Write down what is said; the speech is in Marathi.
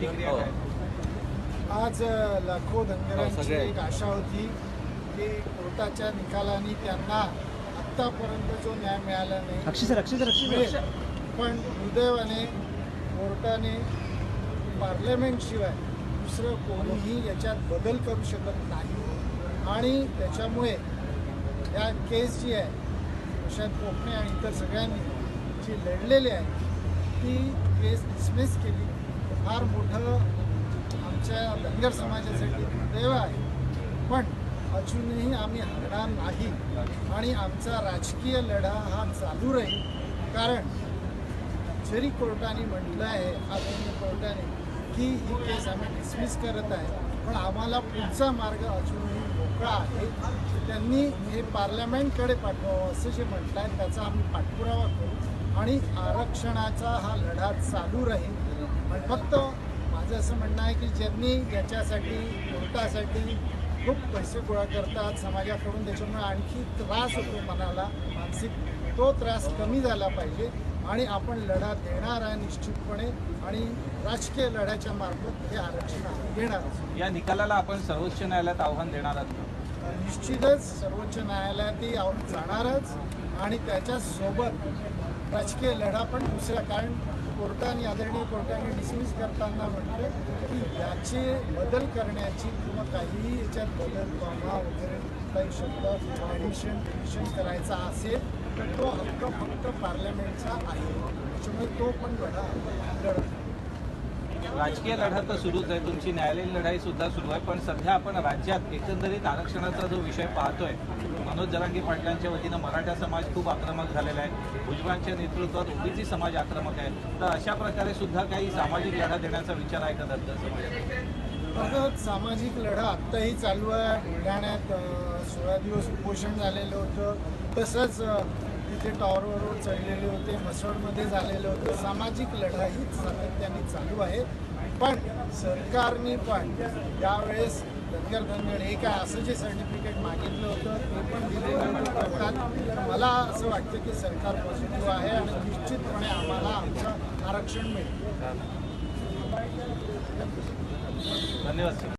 प्रतिक्रिया हो. काय आज लाखो हो, धनगरांची सगळे. एक आशा होती की कोर्टाच्या निकालाने त्यांना आत्तापर्यंत जो न्याय मिळाला नाही Akshay sir Akshay sir Akshay sir, मिळेल. अक्षय पण दुर्दैवाने कोर्टाने पार्लमेंटशिवाय दुसरं कोणीही याच्यात बदल करू शकत नाही आणि त्याच्यामुळे या केस जी आहे प्रशांत कोकणे आणि इतर सगळ्यांनी जी लढलेली आहे ती केस डिसमिस केली फार मोठं आमच्या धनगर समाजासाठी देव आहे. पण अजूनही आम्ही हरणार नाही आणि आमचा राजकीय लढा हा चालू राहील. कारण जरी कोर्टाने म्हटलं आहे आधुनिक कोर्टाने की ही केस आम्ही डिसमिस करत आहे पण आम्हाला पुढचा मार्ग अजूनही मोकळा आहे. त्यांनी हे पार्लमेंटकडे पाठवावं असं जे म्हटलं आहे त्याचा आम्ही पाठपुरावा करू. आणि आरक्षणाचा हा लढा चालू राहील पण फक्त माझं असं म्हणणं आहे की ज्यांनी याच्यासाठी कोर्टासाठी खूप पैसे गोळा करतात समाजाकडून त्याच्यामुळे आणखी त्रास होतो मनाला मानसिक तो त्रास कमी झाला पाहिजे आणि आपण लढा देणार आहे निश्चितपणे आणि राजकीय लढ्याच्या मार्फत हे आरक्षण आम्ही घेणार या निकालाला आपण सर्वोच्च न्यायालयात आव्हान देणार आहात? निश्चितच सर्वोच्च न्यायालयातही आव- जाणारच आणि त्याच्यासोबत राजकीय लढा पण दुसऱ्या कारण कोर्टाने आदरणीय कोर्टाने डिसमिस करताना म्हटलं की याचे बदल करण्याची किंवा काहीही याच्यात बदल कॉमा वगैरे काही शब्द ॲडिशन डिलिशन करायचा असेल तर तो हक्क फक्त पार्लमेंटचा आहे. त्याच्यामुळे तो पण लढा लढत राजकीय लढा तर सुरूच आहे. तुमची न्यायालयीन लढाई सुद्धा सुरू आहे. पण सध्या आपण राज्यात एकंदरीत आरक्षणाचा जो विषय पाहतोय मनोज जरांगी पाटलांच्या वतीनं मराठा समाज खूप आक्रमक झालेला आहे. भुजबळांच्या नेतृत्वात ओबीसी समाज आक्रमक आहे. तर अशा प्रकारे सुद्धा काही सामाजिक लढा देण्याचा विचार आहे का दत्त समाजात? सामाजिक लढा आत्ताही चालू आहे. बुलढाण्यात सोळा दिवस उपोषण झालेलं होतं. तसंच ते टॉवरवरून टॉवरवर चढलेले होते मसोडमध्ये झालेलं होतं. सामाजिक लढाई सातत्याने चालू आहे. पण सरकारने पण यावेळेस धनगर धनगड हे काय असं जे सर्टिफिकेट मागितलं होतं ते पण दिलेलं होतं मला असं वाटतं की सरकार पॉझिटिव्ह आहे आणि निश्चितपणे आम्हाला आमचं आरक्षण मिळेल. धन्यवाद सर.